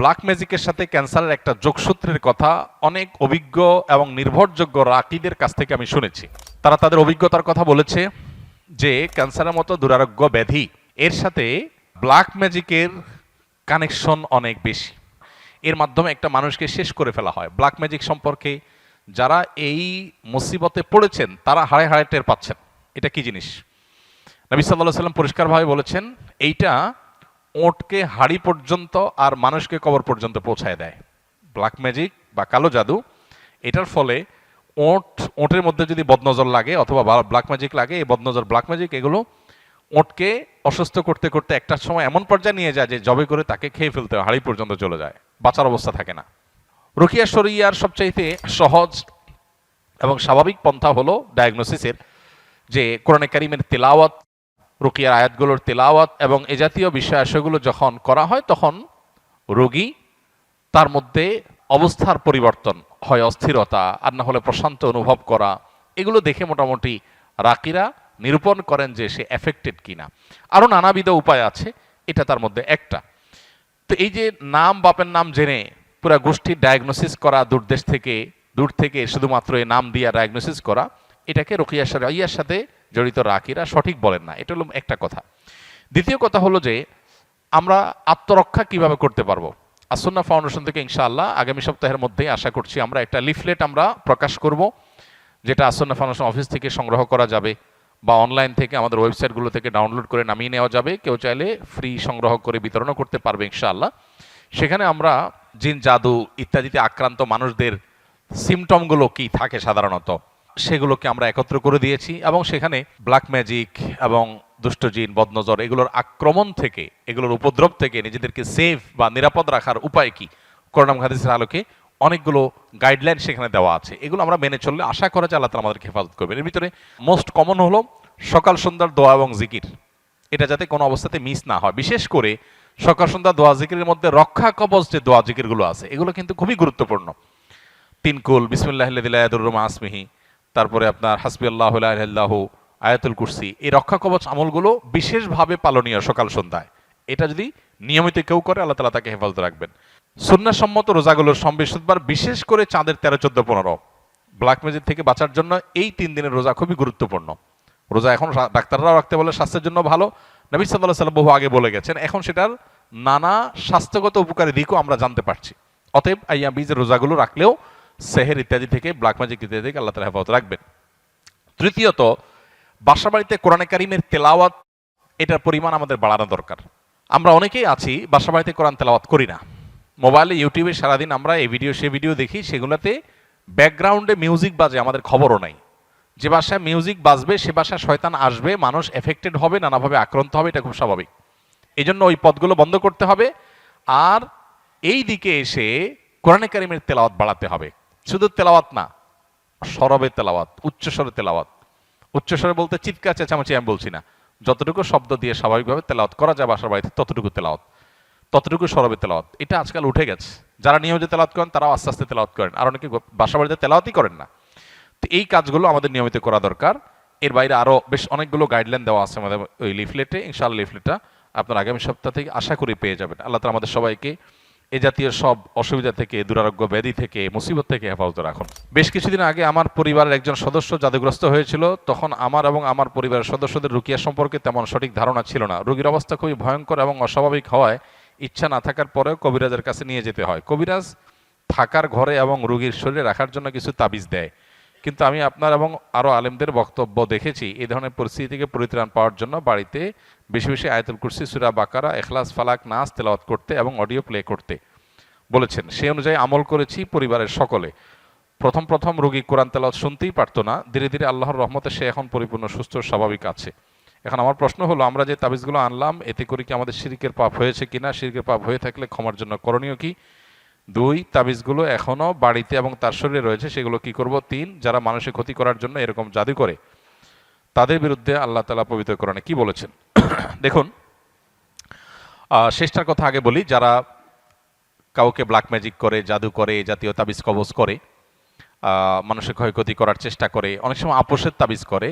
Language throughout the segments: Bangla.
ব্ল্যাক ম্যাজিকের সাথে ক্যান্সারের একটা যোগসূত্রের কথা অনেক অভিজ্ঞ এবং নির্ভরযোগ্য রাকিদের কাছ থেকে আমি শুনেছি। তারা তাদের অভিজ্ঞতার কথা বলেছে যে ক্যান্সারের মতো দুরারোগ্য ব্যাধি, এর সাথে ব্ল্যাক ম্যাজিকের কানেকশন অনেক বেশি। এর মাধ্যমে একটা মানুষকে শেষ করে ফেলা হয়। ব্ল্যাক ম্যাজিক সম্পর্কে যারা এই মুসিবতে পড়েছেন, তারা হাড়ে হাড়ে টের পাচ্ছেন। এটা কি জিনিস? নবী সাল্লাহ সাল্লাম পরিষ্কারভাবে বলেছেন, এইটা ওটকে হাড়ি পর্যন্ত আর মানুষকে কবর পর্যন্ত পৌঁছায় দেয়। ব্ল্যাক ম্যাজিক বা কালো জাদু। এটার ফলে ওট ওটের মধ্যে যদি বদনজর লাগে অথবা ব্ল্যাক ম্যাজিক লাগে এই বদনজর ব্ল্যাক ম্যাজিক এগুলো ওটকে অসুস্থ করতে করতে একটা সময় এমন পর্যায়ে নিয়ে যায় যে জবে করে তাকে খেয়ে ফেলতে হয়, হাড়ি পর্যন্ত চলে যায়। বাঁচার অবস্থা থাকে না। রুকিয়া শরিয়ার সবচাইতে সহজ এবং স্বাভাবিক পন্থা হলো ডায়াগনোসিসের যে কোরআনে কারিমের তেলাওয়াত রুকিয়ার আয়াতগুলোর তেলাওয়াত এবং এ জাতীয় বিষয় আশয়গুলো যখন করা হয়, তখন রোগী তার মধ্যে অবস্থার পরিবর্তন হয়, অস্থিরতা, আর না হলে প্রশান্ত অনুভব করা, এগুলো দেখে মোটামুটি রাকিরা নিরূপণ করেন যে সে এফেক্টেড কিনা। আরও নানাবিধ উপায় আছে, এটা তার মধ্যে একটা। তো এই যে নাম, বাপের নাম জেনে পুরো গোষ্ঠীর ডায়াগনোসিস করা দূরদেশ থেকে, দূর থেকে শুধুমাত্র এই নাম দিয়ে ডায়াগনোসিস করা, এটাকে রকিয়া ইয়ার সাথে জড়িত রাকিরা সঠিক বলেন না। এটা হলো একটা কথা। দ্বিতীয় কথা হলো যে, আমরা আত্মরক্ষা কীভাবে করতে পারব? আসন্না ফাউন্ডেশন থেকে ইনশাআল্লাহ আগামী সপ্তাহের মধ্যেই আশা করছি আমরা একটা লিফলেট আমরা প্রকাশ করব, যেটা আসন্না ফাউন্ডেশন অফিস থেকে সংগ্রহ করা যাবে বা অনলাইন থেকে আমাদের ওয়েবসাইটগুলো থেকে ডাউনলোড করে নামিয়ে নেওয়া যাবে। কেউ চাইলে ফ্রি সংগ্রহ করে বিতরণও করতে পারবে ইনশাআল্লাহ। সেখানে আমরা জিন, জাদু ইত্যাদিতে আক্রান্ত মানুষদের সিমটমগুলো কি থাকে সাধারণত? সেগুলোকে আমরা একত্র করে দিয়েছি এবং সেখানে ব্ল্যাক ম্যাজিক এবং দুষ্টজিন বদনজর এগুলোর আক্রমণ থেকে, এগুলোর উপদ্রব থেকে নিজেদেরকে সেফ বা নিরাপদ রাখার উপায় কি? করোনাম হাদিসের আলোকে অনেকগুলো গাইডলাইন সেখানে দেওয়া আছে। এগুলো আমরা মেনে চললে আশা করা যায় আল্লাহ আমাদেরকে হেফাজত করবেন। এর ভিতরে মোস্ট কমন হলো সকাল সন্ধ্যার দোয়া এবং জিকির এটা যাতে কোনো অবস্থাতে মিস না হয়। বিশেষ করে সকাল সন্ধ্যা দোয়া জিকিরের মধ্যে রক্ষা কবচ যে দোয়া জিকিরগুলো আছে, এগুলো কিন্তু খুবই গুরুত্বপূর্ণ। তিনকুল বিসমুল্লাহ আসমিহি তারপরে আপনার হাসবি আল্লাহ আল্লাহ আয়াতুল কুরসি, এই রক্ষা কবচ আমলগুলো বিশেষভাবে পালনীয় সকাল সন্ধ্যায়। এটা যদি নিয়মিত কেউ করে, আল্লাহ তালা তাকে হেফাজত রাখবেন। সুন্নাসম্মত রোজাগুলোর সম্বেশবার বিশেষ করে চাঁদের তেরো, চোদ্দ, পনেরো। ব্ল্যাক ম্যাজিক থেকে বাঁচার জন্য এই তিন দিনের রোজা খুবই গুরুত্বপূর্ণ। রোজা এখন ডাক্তাররাও রাখতে বলে স্বাস্থ্যের জন্য ভালো। নবী সাল্লাহ সাল্লাম বহু আগে বলে গেছেন, এখন সেটার নানা স্বাস্থ্যগত উপকারী দিকও আমরা জানতে পারছি। অতএব আইয়া বীজের রোজাগুলো রাখলেও সেহের ইত্যাদি থেকে ব্ল্যাক ম্যাজিক ইত্যাদি থেকে আল্লাহ তালা হেফাজত রাখবেন। তৃতীয়ত বাসা বাড়িতে কোরআনে কারিমের তেলাওয়াত, এটার পরিমাণ আমাদের বাড়ানো দরকার। আমরা অনেকেই আছি বাসা বাড়িতে কোরআন তেলাওয়াত করি না। মোবাইলে, ইউটিউবে সারাদিন আমরা এই ভিডিও, সে ভিডিও দেখি, সেগুলোতে ব্যাকগ্রাউন্ডে মিউজিক বাজে, আমাদের খবরও নাই। যে বাসায় মিউজিক বাজবে, সে বাসায় শয়তান আসবে, মানুষ এফেক্টেড হবে, নানাভাবে আক্রান্ত হবে, এটা খুব স্বাভাবিক। এই জন্য ওই পদগুলো বন্ধ করতে হবে। আর এই দিকে এসে কোরআনে কারিমের তেলাওয়াত বাড়াতে হবে। শুধু তেলাওয়াত না, সরবে তেলাওয়াত উচ্চস্বরে তেলাওয়াত। উচ্চস্বরে বলতে চিৎকার, চেঁচামেচি আমি বলছি না। যতটুকু শব্দ দিয়ে স্বাভাবিকভাবে তেলাওয়াত করা যায়, বাসার বাড়িতে ততটুকু তেলাওয়াত। ততটুকু সরবে তেলাওয়াত। এটা আজকাল উঠে গেছে। যারা নিয়মিত তেলাওয়াত করেন, তারাও আস্তে আস্তে তেলাওয়াত করেন। আর অনেকে বাসা বাড়িতে তেলাওয়াতই করেন না। তো এই কাজগুলো আমাদের নিয়মিত করা দরকার। এর বাইরে আরও বেশ অনেকগুলো গাইডলাইন দেওয়া আছে আমাদের ওই লিফলেটে ইনশাআল্লাহ লিফলেটটা আপনার আগামী সপ্তাহ থেকে আশা করি পেয়ে যাবেন। আল্লাহ তাআলা আমাদের সবাইকে এ জাতীয় সব অসুবিধা থেকে, দুরারোগ্য ব্যাধি থেকে, মুসিবত থেকে হেফাজত রাখুন। বেশ কিছুদিন আগে আমার পরিবারের একজন সদস্য জাদুগ্রস্ত হয়েছিল, তখন আমার এবং আমার পরিবারের সদস্যদের রুকিয়া সম্পর্কে তেমন সঠিক ধারণা ছিল না। রুগীর অবস্থা খুবই ভয়ঙ্কর এবং অস্বাভাবিক হওয়ায় ইচ্ছা না থাকার পরেও কবিরাজের কাছে নিয়ে যেতে হয়। কবিরাজ থাকার ঘরে এবং রুগীর শরীরে রাখার জন্য কিছু তাবিজ দেয়। কিন্তু আমি আপনার এবং আরও আলেমদের বক্তব্য দেখেছি, এই ধরনের পরিস্থিতি থেকে পরিত্রাণ পাওয়ার জন্য বাড়িতে বেশি বেশি আয়তুল কুরসি, সুরা বাকারা এখলাস ফালাক, নাচ, তেলাওয়াত করতে এবং অডিও প্লে করতে বলেছেন। সে অনুযায়ী আমল করেছি পরিবারের সকলে। প্রথম প্রথম রোগী কোরআন তেলাওয়াত শুনতেই পারতো না। ধীরে ধীরে আল্লাহর রহমতে সে এখন পরিপূর্ণ, সুস্থ, স্বাভাবিক আছে। এখন আমার প্রশ্ন হলো, আমরা যে তাবিজগুলো আনলাম, এতে করে কি আমাদের শিরিকের পাপ হয়েছে কিনা? শিরিকের পাপ হয়ে থাকলে ক্ষমার জন্য করণীয় কি? দুই তাবিজগুলো এখনও বাড়িতে এবং তার শরীরে রয়েছে, সেগুলো কি করব? তিন, যারা মানুষের ক্ষতি করার জন্য এরকম জাদু করে, তাদের বিরুদ্ধে আল্লাহ তালা পবিত্র কোরআনে কি বলেছেন? দেখুন শেষটার কথা আগে বলি, যারা কাউকে ব্ল্যাক ম্যাজিক করে, জাদু করে জাতীয় তাবিজ কবজ করে মানুষের ক্ষয়ক্ষতি করার চেষ্টা করে, অনেক সময় আপোষের তাবিজ করে,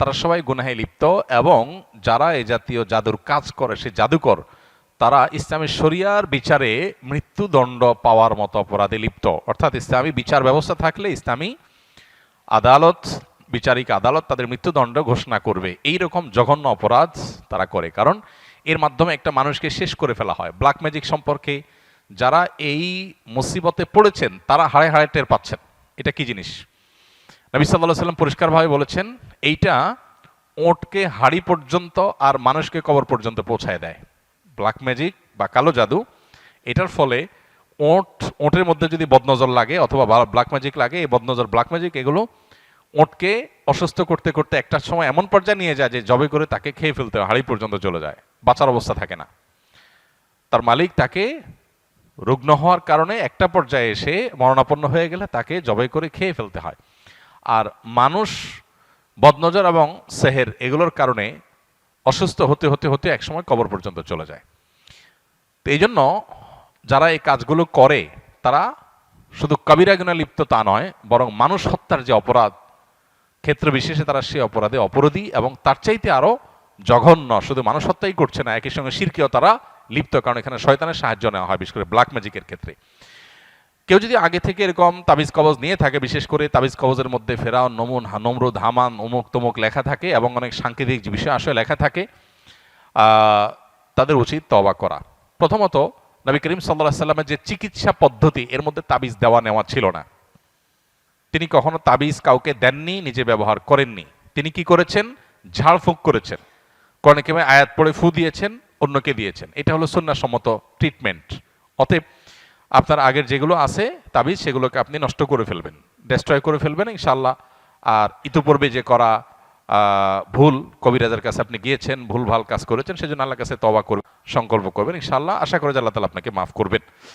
তারা সবাই গুনাহে লিপ্ত এবং যারা এই জাতীয় জাদুর কাজ করে, সে জাদুকর তারা ইসলামী শরিয়ার বিচারে মৃত্যুদণ্ড পাওয়ার মতো অপরাধে লিপ্ত। অর্থাৎ ইসলামী বিচার ব্যবস্থা থাকলে ইসলামী আদালত, বিচারিক আদালত তাদের মৃত্যুদণ্ড ঘোষণা করবে। এই রকম জঘন্য অপরাধ তারা করে। কারণ এর মাধ্যমে একটা মানুষকে শেষ করে ফেলা হয়। ব্ল্যাক ম্যাজিক সম্পর্কে যারা এই মুসিবতে পড়েছেন, তারা হাড়ে হাড়ে টের পাচ্ছেন। এটা কি জিনিস? নবী সাল্লাহ সাল্লাম পরিষ্কারভাবে বলেছেন, এইটা ওটকে হাড়ি পর্যন্ত আর মানুষকে কবর পর্যন্ত পৌঁছায় দেয়। ব্ল্যাক ম্যাজিক বা কালো জাদু, এটার ফলে ওঁট, ওঁটের মধ্যে যদি বদনজর লাগে অথবা ব্ল্যাক ম্যাজিক লাগে, এই বদনজর ব্ল্যাক ম্যাজিক এগুলো ওটকে অসুস্থ করতে করতে একটা সময় এমন পর্যায়ে নিয়ে যায় যে জবে করে তাকে খেয়ে ফেলতে হয়, হাড়ি পর্যন্ত চলে যায়, বাঁচার অবস্থা থাকে না। তার মালিক তাকে রুগ্ন হওয়ার কারণে একটা পর্যায়ে এসে মরণাপন্ন হয়ে গেলে তাকে জবাই করে খেয়ে ফেলতে হয়। আর মানুষ বদনজর এবং সেহের এগুলোর কারণে অসুস্থ হতে হতে হতে একসময় কবর পর্যন্ত চলে যায়। তো এই জন্য যারা এই কাজগুলো করে, তারা শুধু কবিরা লিপ্ত তা নয়, বরং মানুষ হত্যার যে অপরাধ, ক্ষেত্র বিশেষে তারা সে অপরাধে অপরাধী এবং তার চাইতে আরও জঘন্য, শুধু মানুষ হত্যাই করছে না, একই সঙ্গে শিরকেও তারা লিপ্ত, কারণ এখানে শয়তানের সাহায্য নেওয়া হয়, বিশেষ করে ব্ল্যাক ম্যাজিকের ক্ষেত্রে। কেউ যদি আগে থেকে এরকম তাবিজ কবজ নিয়ে থাকে, বিশেষ করে তাবিজ কবজের মধ্যে ফেরাও, নমুন নমরুদ হামান অমুক তমুক লেখা থাকে এবং অনেক সাংকেতিক বিষয় আসলে লেখা থাকে তাদের উচিত তবা করা। প্রথমত, নবী করিম সাল্লাহ সাল্লামের যে চিকিৎসা পদ্ধতি, এর মধ্যে তাবিজ দেওয়া নেওয়া ছিল না। তিনি কখনো তাবিজ কাউকে দেননি, নিজে ব্যবহার করেননি। তিনি কি করেছেন? ঝাড়ফুঁক করেছেন। কোরআনে আয়াত পড়ে ফু দিয়েছেন, অন্যকে দিয়েছেন। এটা হলো সন্ন্যাসম্মত ট্রিটমেন্ট অতএব আপনার আগের যেগুলো আছে, তাবিজ, সেগুলোকে আপনি নষ্ট করে ফেলবেন। ডেস্ট্রয় করে ফেলবেন ইনশাল্লাহ আর ইতিপূর্বে যে করা ভুল, কবিরাজের কাছে আপনি গিয়েছেন, ভুল ভালো কাজ করেছেন, সেজন্য আল্লাহ কাছে তবা করবেন, সংকল্প করবেন ইনশাল্লাহ আশা করে আল্লাহ তালা আপনাকে মাফ করবেন।